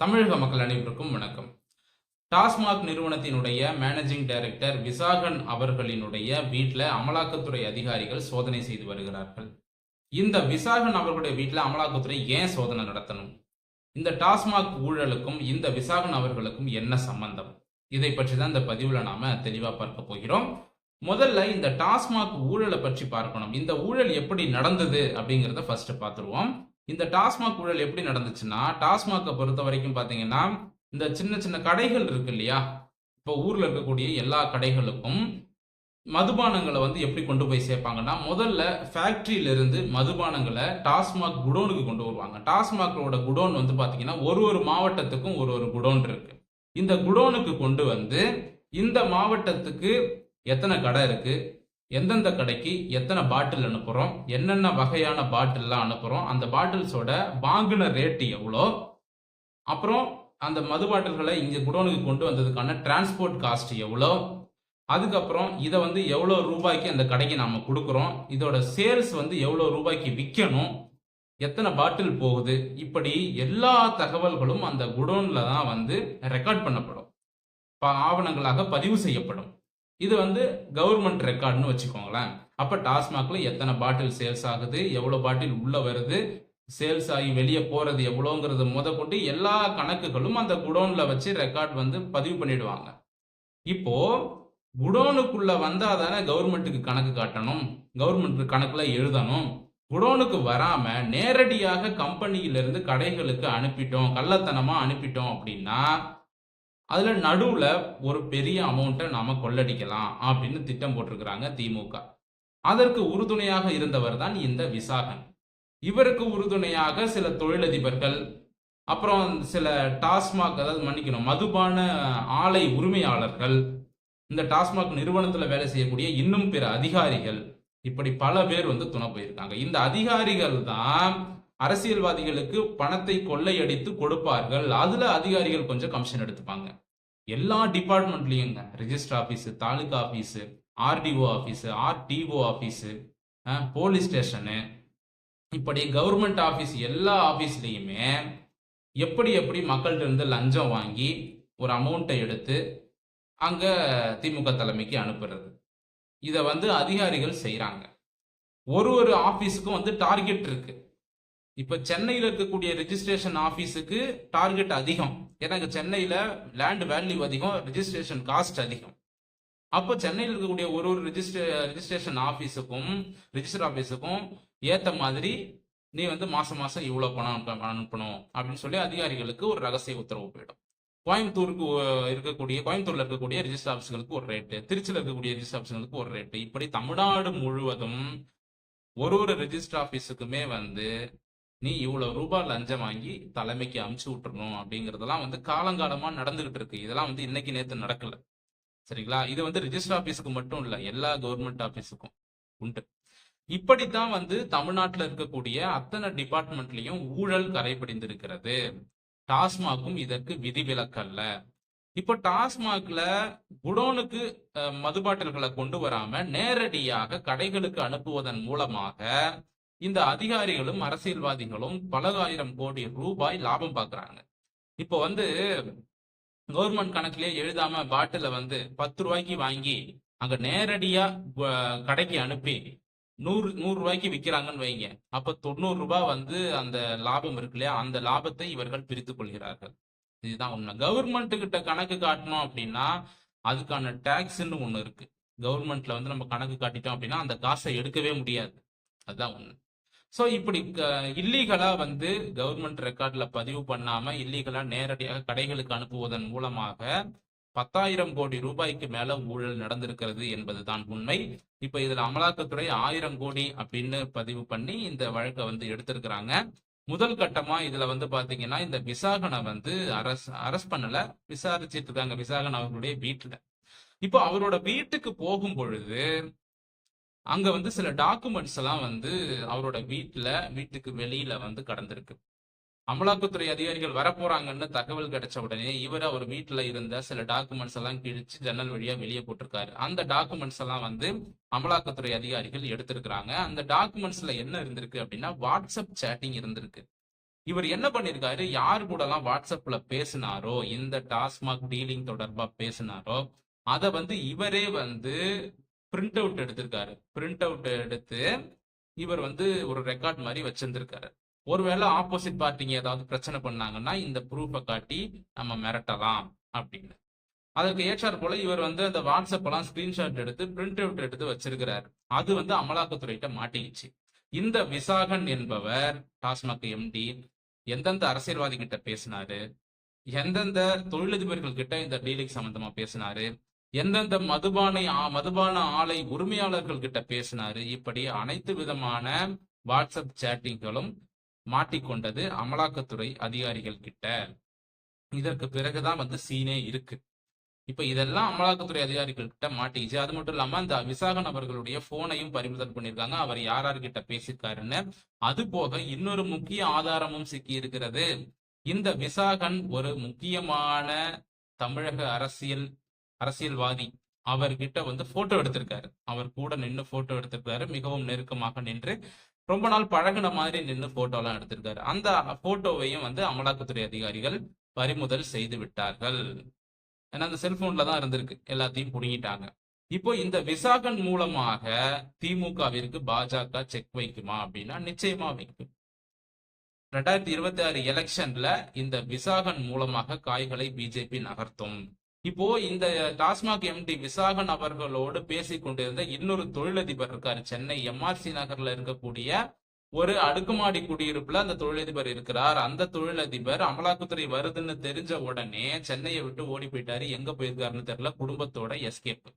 தமிழக மக்கள் அனைவருக்கும் வணக்கம். டாஸ்மாக் நிறுவனத்தினுடைய மேனேஜிங் டைரக்டர் விசாகன் அவர்களினுடைய வீட்டில் அமலாக்கத்துறை அதிகாரிகள் சோதனை செய்து வருகிறார்கள். இந்த விசாகன் அவர்களுடைய வீட்டில் அமலாக்கத்துறை ஏன் சோதனை நடத்தணும்? இந்த டாஸ்மாக் ஊழலுக்கும் இந்த விசாகன் அவர்களுக்கும் என்ன சம்பந்தம்? இதை பற்றி தான் இந்த பதிவில் நாம தெளிவா பார்க்க போகிறோம். முதல்ல இந்த டாஸ்மாக் ஊழலை பற்றி பார்க்கணும். இந்த ஊழல் எப்படி நடந்தது அப்படிங்கிறத ஃபர்ஸ்ட் பார்த்துருவோம். இந்த டாஸ்மாக் ஊழல் எப்படி நடந்துச்சுன்னா டாஸ்மாக்கை பொறுத்த வரைக்கும் பார்த்தீங்கன்னா இந்த சின்ன சின்ன கடைகள் இருக்கு இல்லையா? இப்போ ஊரில் இருக்கக்கூடிய எல்லா கடைகளுக்கும் மதுபானங்களை வந்து எப்படி கொண்டு போய் சேர்ப்பாங்கன்னா முதல்ல ஃபேக்ட்ரியிலிருந்து மதுபானங்களை டாஸ்மாக் குடோனுக்கு கொண்டு வருவாங்க. டாஸ்மாகோட குடோன் வந்து பார்த்தீங்கன்னா ஒரு ஒரு மாவட்டத்துக்கும் ஒரு ஒரு குடோன் இருக்கு. இந்த குடோனுக்கு கொண்டு வந்து இந்த மாவட்டத்துக்கு எத்தனை கடை இருக்குது எந்தெந்த கடைக்கு எத்தனை பாட்டில் அனுப்புகிறோம் என்னென்ன வகையான பாட்டில்லாம் அனுப்புகிறோம் அந்த பாட்டில்ஸோட வாங்கின ரேட்டு எவ்வளோ? அப்புறம் அந்த மது பாட்டில்களை இங்கே குடோனுக்கு கொண்டு வந்ததுக்கான டிரான்ஸ்போர்ட் காஸ்ட் எவ்வளோ? அதுக்கப்புறம் இதை வந்து எவ்வளோ ரூபாய்க்கு அந்த கடைக்கு நாம் கொடுக்குறோம்? இதோட சேல்ஸ் வந்து எவ்வளோ ரூபாய்க்கு விற்கணும்? எத்தனை பாட்டில் போகுது? இப்படி எல்லா தகவல்களும் அந்த குடோனில் தான் வந்து ரெக்கார்ட் பண்ணப்படும். ஆவணங்களாக பதிவு செய்யப்படும். இது வந்து கவர்மெண்ட் ரெக்கார்டுன்னு வச்சுக்கோங்களேன். அப்போ டாஸ்மாக்ல எத்தனை பாட்டில் சேல்ஸ் ஆகுது எவ்வளோ பாட்டில் உள்ள வருது சேல்ஸ் ஆகி வெளியே போறது எவ்வளோங்கிறது முத கொண்டு எல்லா கணக்குகளும் அந்த குடோன்ல வச்சு ரெக்கார்ட் வந்து பதிவு பண்ணிடுவாங்க. இப்போ குடோனுக்குள்ள வந்தா தானே கவர்மெண்ட்டுக்கு கணக்கு காட்டணும் கவர்மெண்ட் கணக்குல எழுதணும். குடோனுக்கு வராம நேரடியாக கம்பெனியிலிருந்து கடைகளுக்கு அனுப்பிட்டோம் கள்ளத்தனமா அனுப்பிட்டோம் அப்படின்னா அதில் நடுவில் ஒரு பெரிய அமௌண்ட்டை நாம் கொள்ளடிக்கலாம் அப்படின்னு திட்டம் போட்டிருக்கிறாங்க திமுக. அதற்கு உறுதுணையாக இருந்தவர் தான் இந்த விசாகன். இவருக்கு உறுதுணையாக சில தொழிலதிபர்கள் அப்புறம் சில டாஸ்மாக் அதாவது மன்னிக்கணும் மதுபான ஆலை உரிமையாளர்கள் இந்த டாஸ்மாக் நிறுவனத்தில் வேலை செய்யக்கூடிய இன்னும் பிற அதிகாரிகள் இப்படி பல பேர் வந்து துணை போயிருக்காங்க. இந்த அதிகாரிகள் தான் அரசியல்வாதிகளுக்கு பணத்தை கொள்ளையடித்து கொடுப்பார்கள். அதுல அதிகாரிகள் கொஞ்சம் கமிஷன் எடுத்துப்பாங்க. எல்லா டிபார்ட்மெண்ட்லேயுங்க. Register office taluka office RTO office RTO office police station இப்படி கவர்மெண்ட் ஆஃபீஸ் எல்லா ஆஃபீஸ்லேயுமே எப்படி எப்படி மக்கள்கிட்ட இருந்து லஞ்சம் வாங்கி ஒரு அமௌண்ட்டை எடுத்து அங்கே திமுக தலைமைக்கு அனுப்புறது. இதை வந்து அதிகாரிகள் செய்கிறாங்க ஒரு ஒரு ஆஃபீஸுக்கும் வந்து டார்கெட் இருக்குது இப்ப சென்னையில இருக்கக்கூடிய ரெஜிஸ்ட்ரேஷன் ஆபீஸுக்கு டார்கெட் அதிகம். ஏன்னா இங்க சென்னையில லேண்ட் வேல்யூ அதிகம் ரெஜிஸ்ட்ரேஷன் காஸ்ட் அதிகம். அப்போ சென்னையில் இருக்கக்கூடிய ஒரு ஒரு ரெஜிஸ்டர் ரெஜிஸ்ட்ரேஷன் ஆபீஸுக்கும் ரிஜிஸ்டர் ஆபீஸுக்கும் ஏத்த மாதிரி நீ வந்து மாசம் மாசம் இவ்வளவு பணம் அனுப்பணும் அப்படின்னு சொல்லி அதிகாரிகளுக்கு ஒரு ரகசிய உத்தரவு போயிடும். கோயம்புத்தூருக்கு இருக்கக்கூடிய கோயம்புத்தூர்ல இருக்கக்கூடிய ரிஜிஸ்டர் ஆஃபீஸ்களுக்கு ஒரு ரேட்டு திருச்சியில் இருக்கக்கூடிய ரெஜிஸ்டர் ஆஃபீஸ்களுக்கு ஒரு ரேட்டு இப்படி தமிழ்நாடு முழுவதும் ஒரு ஒரு ரெஜிஸ்டர் ஆஃபீஸுக்குமே வந்து நீ இவ்வளவு ரூபாய் லஞ்சம் வாங்கி தலைமைக்கு அமுச்சு விட்டுறணும் அப்படிங்கறதெல்லாம் வந்து காலங்காலமா நடந்துகிட்டு இருக்கு. இதெல்லாம் வந்து இன்னைக்கு நேத்து நடக்கல. சரிங்களா? இது வந்து ரிஜிஸ்டர் ஆபீஸுக்கு மட்டும் இல்ல எல்லா கவர்மெண்ட் ஆபீஸுக்கும் உண்டு. இப்படித்தான் வந்து தமிழ்நாட்டுல இருக்கக்கூடிய அத்தனை டிபார்ட்மெண்ட்லயும் ஊழல் கரைபிடிந்திருக்கிறது. டாஸ்மாகும் இதற்கு விதிவிலக்கல்ல. இப்போ டாஸ்மாக்ல குடோனுக்கு மது பாட்டில்களை கொண்டு வராம நேரடியாக கடைகளுக்கு அனுப்புவதன் மூலமாக இந்த அதிகாரிகளும் அரசியல்வாதிகளும் பல ஆயிரம் கோடி ரூபாய் லாபம் பார்க்குறாங்க. இப்போ வந்து கவர்மெண்ட் கணக்குலயே எழுதாம பாட்டில வந்து பத்து ரூபாய்க்கு வாங்கி அங்க நேரடியா கடைக்கு அனுப்பி நூறு நூறு ரூபாய்க்கு விற்கிறாங்கன்னு வைங்க. அப்ப தொண்ணூறு ரூபாய் வந்து அந்த லாபம் இருக்கு இல்லையா? அந்த லாபத்தை இவர்கள் பிரித்து கொள்கிறார்கள். இதுதான் உண்மை. கவர்மெண்ட் கிட்ட கணக்கு காட்டணும் அப்படின்னா அதுக்கான டேக்ஸ்ன்னு ஒண்ணு இருக்கு. கவர்மெண்ட்ல வந்து நம்ம கணக்கு காட்டிட்டோம் அப்படின்னா அந்த காசை எடுக்கவே முடியாது. அதுதான் ஒண்ணு ஸோ இப்படி இல்லீகலா வந்து கவர்மெண்ட் ரெக்கார்ட்ல பதிவு பண்ணாம இல்லீகலா நேரடியாக கடைகளுக்கு அனுப்புவதன் மூலமாக பத்தாயிரம் கோடி ரூபாய்க்கு மேல ஊழல் நடந்திருக்கிறது என்பதுதான் உண்மை. இப்ப இதுல அமலாக்கத்துறை ஆயிரம் கோடி அப்படின்னு பதிவு பண்ணி இந்த வழக்கை வந்து எடுத்திருக்கிறாங்க. முதல் கட்டமா இதுல வந்து பாத்தீங்கன்னா இந்த விசாகனை வந்து அரசு அரஸ்ட் பண்ணல விசாரிச்சிட்டு இருக்காங்க. விசாகன் அவர்களுடைய வீட்டுல. இப்போ அவரோட வீட்டுக்கு போகும் பொழுது அங்க வந்து சில டாக்குமெண்ட்ஸ் எல்லாம் வந்து அவரோட வீட்டுல வீட்டுக்கு வெளியில வந்து கடந்திருக்கு. அமலாக்கத்துறை அதிகாரிகள் வரப்போறாங்கன்னு தகவல் கிடைச்ச உடனே இவர் அவர் வீட்டுல இருந்த சில டாக்குமெண்ட்ஸ் எல்லாம் கிழிச்சு ஜன்னல் வழியா வெளியே போட்டிருக்காரு. அந்த டாக்குமெண்ட்ஸ் எல்லாம் வந்து அமலாக்கத்துறை அதிகாரிகள் எடுத்திருக்கிறாங்க. அந்த டாக்குமெண்ட்ஸ்ல என்ன இருந்திருக்கு அப்படின்னா வாட்ஸ்அப் சேட்டிங் இருந்திருக்கு. இவர் என்ன பண்ணிருக்காரு? யார் கூடலாம் வாட்ஸ்அப்ல பேசினாரோ இந்த டாஸ்மாக் டீலிங் தொடர்பா பேசினாரோ அதை வந்து இவரே வந்து பிரிண்ட் அவுட் எடுத்திருக்காரு. பிரிண்ட் அவுட் எடுத்து இவர் வந்து ஒரு ரெக்கார்ட் மாதிரி வச்சிருந்திருக்காரு. ஒருவேளை ஆப்போசிட் பார்ட்டிங்க ஏதாவது பிரச்சனை பண்ணாங்கன்னா இந்த ப்ரூஃபை காட்டி நம்ம மிரட்டலாம் அப்படின்னு. அதற்கு ஏற்றார் போல இவர் வந்து அந்த வாட்ஸ்அப் எல்லாம் ஸ்கிரீன்ஷாட் எடுத்து பிரிண்ட் அவுட் எடுத்து வச்சிருக்கிறாரு. அது வந்து அமலாக்கத்துறையிட்ட மாட்டிக்கிச்சு. இந்த விசாகன் என்பவர் டாஸ்மாக் எம்டி எந்தெந்த அரசியல்வாதி கிட்ட பேசினாரு? எந்தெந்த தொழிலதிபர்கள் கிட்ட இந்த டீலிங் சம்பந்தமா பேசினாரு? எந்தெந்த மதுபானை மதுபான ஆலை உரிமையாளர்கள் கிட்ட பேசினாரு இப்படி அனைத்து விதமான வாட்ஸ்அப் சேட்டிங்களும் மாட்டிக்கொண்டது அமலாக்கத்துறை அதிகாரிகள் கிட்ட இதற்கு பிறகுதான் வந்து சீனே இருக்கு. இப்ப இதெல்லாம் அமலாக்கத்துறை அதிகாரிகள் கிட்ட மாட்டிக்கிச்சு. அது மட்டும் இல்லாம அந்த விசாகன் அவர்களுடைய போனையும் பறிமுதல் பண்ணிருக்காங்க அவர் யார் யார்கிட்ட பேசியிருக்காருன்னு. அது போக இன்னொரு முக்கிய ஆதாரமும் சிக்கி இருக்கிறது இந்த விசாகன் ஒரு முக்கியமான தமிழக அரசியல் அரசியல்வாதி அவர்கிட்ட வந்து போட்டோ எடுத்திருக்காரு. அவர் கூட நின்று போட்டோ எடுத்திருக்காரு. மிகவும் நெருக்கமாக நின்று ரொம்ப நாள் பழகுன மாதிரி நின்று போட்டோ எல்லாம் எடுத்திருக்காரு. அந்த போட்டோவையும் வந்து அமலாக்கத்துறை அதிகாரிகள் பறிமுதல் செய்து விட்டார்கள். ஏன்னா அந்த செல்போன்ல தான் இருந்திருக்கு. எல்லாத்தையும் புடுங்கிட்டாங்க. இப்போ இந்த விசாகன் மூலமாக திமுகவிற்கு பாஜக செக் வைக்குமா அப்படின்னா நிச்சயமா வைக்கும். ரெண்டாயிரத்தி இருபத்தி ஆறு எலெக்ஷன்ல இந்த விசாகன் மூலமாக காய்களை பிஜேபி நகர்த்தும். இப்போ இந்த டாஸ்மாக் எம்டி விசாகன் அவர்களோடு பேசி கொண்டிருந்த இன்னொரு தொழிலதிபர் இருக்காரு சென்னை எம்ஆர்சி நகர்ல இருக்கக்கூடிய ஒரு அடுக்குமாடி குடியிருப்புல அந்த தொழிலதிபர் இருக்கிறார். அந்த தொழிலதிபர் அமலாக்கத்துறை வருதுன்னு தெரிஞ்ச உடனே சென்னையை விட்டு ஓடி போயிட்டாரு. எங்க போயிருக்காருன்னு தெரியல. குடும்பத்தோட எஸ்கேப்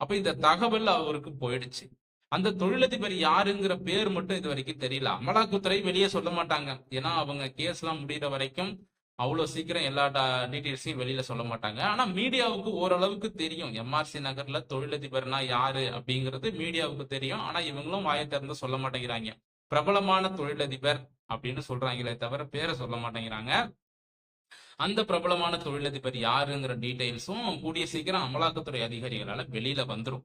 அப்ப இந்த தகவல் அவருக்கு போயிடுச்சு. அந்த தொழிலதிபர் யாருங்கிற பேர் மட்டும் இது வரைக்கும் தெரியல. அமலாக்கத்துறை வெளியே சொல்ல மாட்டாங்க. ஏன்னா அவங்க கேஸ் எல்லாம் முடிகிற வரைக்கும் அவ்வளோ சீக்கிரம் எல்லா டீட்டெயில்ஸையும் வெளியில சொல்ல மாட்டாங்க. ஆனா மீடியாவுக்கு ஓரளவுக்கு தெரியும். எம்ஆர்சி நகர்ல தொழிலதிபர்னா யாரு அப்படிங்கிறது மீடியாவுக்கு தெரியும். ஆனா இவங்களும் வாயை திறந்து சொல்ல மாட்டேங்கிறாங்க. பிரபலமான தொழிலதிபர் அப்படின்னு சொல்றாங்களே தவிர பேரை சொல்ல மாட்டேங்கிறாங்க. அந்த பிரபலமான தொழிலதிபர் யாருங்கிற டீட்டெயில்ஸும் கூடிய சீக்கிரம் அமலாக்கத்துறை அதிகாரிகளால வெளியில வந்துடும்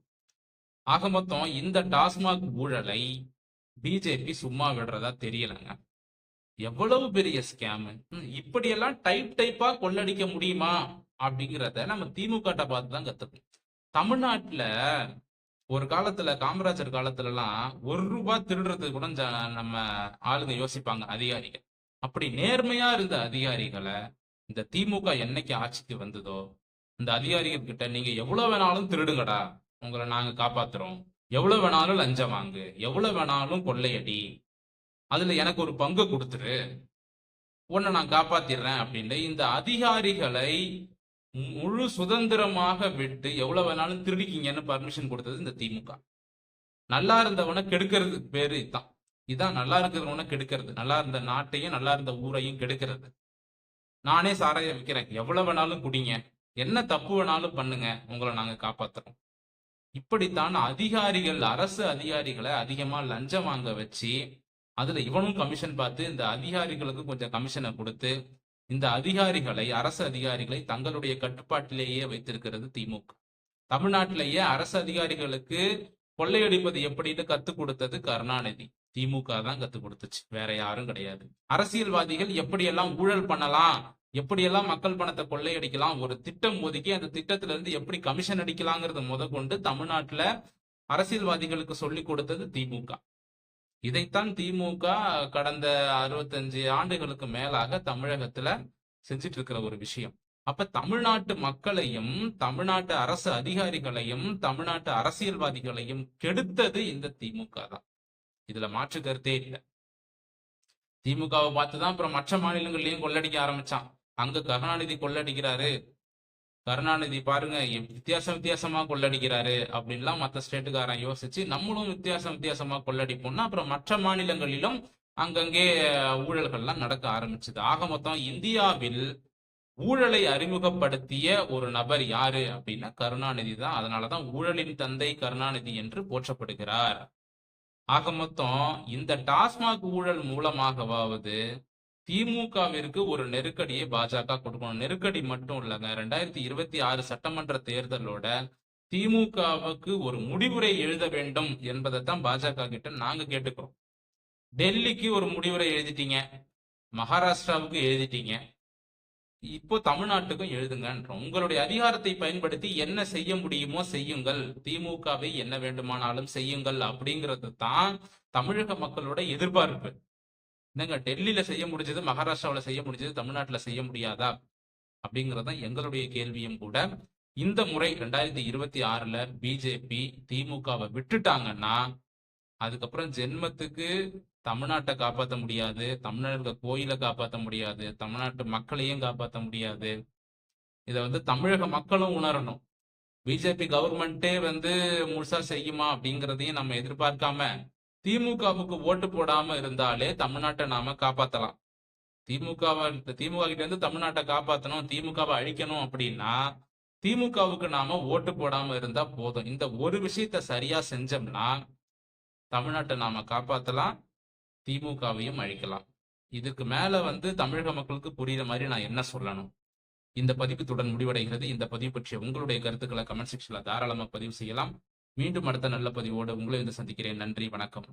ஆக மொத்தம் இந்த டாஸ்மாக் ஊழலை பிஜேபி சும்மா விடுறதா தெரியலங்க. எவ்வளவு பெரிய ஸ்கேம் இப்படியெல்லாம் டைப் டைப்பா கொள்ளடிக்க முடியுமா? அப்படிங்கிறத நம்ம திமுக பார்த்து தான் கத்துக்கணும். தமிழ்நாட்டுல ஒரு காலத்துல காமராஜர் காலத்துல எல்லாம் ஒரு ரூபாய் திருடுறது கூட ஜ- நம்ம ஆளுங்க யோசிப்பாங்க அதிகாரிகள். அப்படி நேர்மையா இருந்த அதிகாரிகளை இந்த திமுக என்னைக்கு ஆட்சிக்கு வந்ததோ இந்த அதிகாரிகள் கிட்ட நீங்க எவ்வளவு வேணாலும் திருடுங்கடா உங்களை நாங்க காப்பாத்துறோம். எவ்வளவு வேணாலும் லஞ்சம் வாங்கு எவ்வளவு வேணாலும் கொள்ளையடி அதுல எனக்கு ஒரு பங்கு கொடுத்துரு. உன்னை நான் காப்பாத்திடுறேன் அப்படின்னு இந்த அதிகாரிகளை முழு சுதந்திரமாக விட்டு எவ்வளவு வேணாலும் திருடிக்கிங்கன்னு பர்மிஷன் கொடுத்தது இந்த திமுக. நல்லா இருந்தவனை கெடுக்கிறது பேரு இதான் இதான் நல்லா இருக்கிறவனை கெடுக்கிறது. நல்லா இருந்த நாட்டையும் நல்லா இருந்த ஊரையும் கெடுக்கிறது. நானே சாராய விற்கிறேன் எவ்வளவு வேணாலும் குடிங்க. என்ன தப்பு வேணாலும் பண்ணுங்க. உங்களை நாங்க காப்பாத்துறோம். இப்படித்தான் அதிகாரிகள் அரசு அதிகாரிகளை அதிகமா லஞ்சம் வாங்க வச்சு அதுல இவனும் கமிஷன் பார்த்து இந்த அதிகாரிகளுக்கு கொஞ்சம் கமிஷனை கொடுத்து இந்த அதிகாரிகளை அரசு அதிகாரிகளை தங்களுடைய கட்டுப்பாட்டிலேயே வைத்திருக்கிறது திமுக. தமிழ்நாட்டிலேயே அரசு அதிகாரிகளுக்கு கொள்ளையடிப்பது எப்படின்னு கத்துக் கொடுத்தது கருணாநிதி. திமுக தான் கத்துக் கொடுத்துச்சு. வேற யாரும் கிடையாது. அரசியல்வாதிகள் எப்படியெல்லாம் ஊழல் பண்ணலாம் எப்படியெல்லாம் மக்கள் பணத்தை கொள்ளையடிக்கலாம் ஒரு திட்டம் ஒதுக்கி அந்த திட்டத்துல இருந்து எப்படி கமிஷன் அடிக்கலாங்கிறது முத கொண்டு தமிழ்நாட்டுல அரசியல்வாதிகளுக்கு சொல்லி கொடுத்தது திமுக. இதைத்தான் திமுக கடந்த அறுபத்தஞ்சு ஆண்டுகளுக்கு மேலாக தமிழகத்துல செஞ்சிட்டு இருக்கிற ஒரு விஷயம். அப்ப தமிழ்நாட்டு மக்களையும் தமிழ்நாட்டு அரசு அதிகாரிகளையும் தமிழ்நாட்டு அரசியல்வாதிகளையும் கெடுத்தது இந்த திமுக தான். இதுல மாற்று கருத்தே இல்லை. திமுகவை பார்த்துதான் அப்புறம் மற்ற மாநிலங்கள்லயும் கொள்ளடிக்க ஆரம்பிச்சான். அங்க கருணாநிதி கொள்ளடிக்கிறாரு. கருணாநிதி பாருங்க வித்தியாசம் வித்தியாசமா கொள்ளடிக்கிறாரு அப்படின்லாம் மற்ற ஸ்டேட்டுக்காரன் யோசிச்சு நம்மளும் வித்தியாசம் வித்தியாசமா கொள்ளடிப்போம்னா அப்புறம் மற்ற மாநிலங்களிலும் அங்கங்கே ஊழல்கள்லாம் நடக்க ஆரம்பிச்சது. ஆக மொத்தம் இந்தியாவில் ஊழலை அறிமுகப்படுத்திய ஒரு நபர் யாரு அப்படின்னா கருணாநிதி தான். அதனாலதான் ஊழலின் தந்தை கருணாநிதி என்று போற்றப்படுகிறார். ஆக மொத்தம் இந்த டாஸ்மாக் ஊழல் மூலமாகவாவது திமுகவிற்கு ஒரு நெருக்கடியை பாஜக கொடுக்கணும். நெருக்கடி மட்டும் இல்லைங்க. ரெண்டாயிரத்தி இருபத்தி ஆறு சட்டமன்ற தேர்தலோட திமுகவுக்கு ஒரு முடிவுரை எழுத வேண்டும் என்பதைத்தான் பாஜக கிட்ட நாங்க கேட்டுக்கிறோம். டெல்லிக்கு ஒரு முடிவுரை எழுதிட்டீங்க. மகாராஷ்டிராவுக்கு எழுதிட்டீங்க. இப்போ தமிழ்நாட்டுக்கும் எழுதுங்கன்றோம் உங்களுடைய அதிகாரத்தை பயன்படுத்தி என்ன செய்ய முடியுமோ செய்யுங்கள். திமுகவை என்ன வேண்டுமானாலும் செய்யுங்கள் அப்படிங்கிறது தான் தமிழக மக்களோட எதிர்பார்ப்பு. என்னங்க டெல்லியில செய்ய முடிஞ்சது மகாராஷ்டிராவில் செய்ய முடிஞ்சது தமிழ்நாட்டில் செய்ய முடியாதா? அப்படிங்கிறது தான் எங்களுடைய கேள்வியும் கூட இந்த முறை ரெண்டாயிரத்தி இருபத்தி ஆறுல பிஜேபி திமுகவை விட்டுட்டாங்கன்னா அதுக்கப்புறம் ஜென்மத்துக்கு தமிழ்நாட்டை காப்பாற்ற முடியாது தமிழ்நாடு கோயிலை காப்பாற்ற முடியாது தமிழ்நாட்டு மக்களையும் காப்பாற்ற முடியாது. இதை வந்து தமிழக மக்களும் உணரணும். பிஜேபி கவர்மெண்ட்டே வந்து முழுசா செய்யுமா அப்படிங்கிறதையும் நம்ம எதிர்பார்க்காம திமுகவுக்கு ஓட்டு போடாம இருந்தாலே தமிழ்நாட்டை நாம காப்பாத்தலாம். திமுகவை திமுக கிட்ட இருந்து தமிழ்நாட்டை காப்பாத்தணும் திமுகவை அழிக்கணும் அப்படின்னா திமுகவுக்கு நாம ஓட்டு போடாம இருந்தா போதும். இந்த ஒரு விஷயத்த சரியா செஞ்சோம்னா தமிழ்நாட்டை நாம காப்பாத்தலாம் திமுகவையும் அழிக்கலாம். இதுக்கு மேல வந்து தமிழக மக்களுக்கு புரியுற மாதிரி நான் என்ன சொல்லணும்? இந்த பதிவு தொடர் முடிவடைகிறது. இந்த பதிவு பற்றிய உங்களுடைய கருத்துக்களை கமெண்ட் செக்ஷன்ல தாராளமா பதிவு செய்யலாம். மீண்டும் அடுத்த நல்ல பதிவோடு உங்களை வந்து சந்திக்கிறேன். நன்றி வணக்கம்.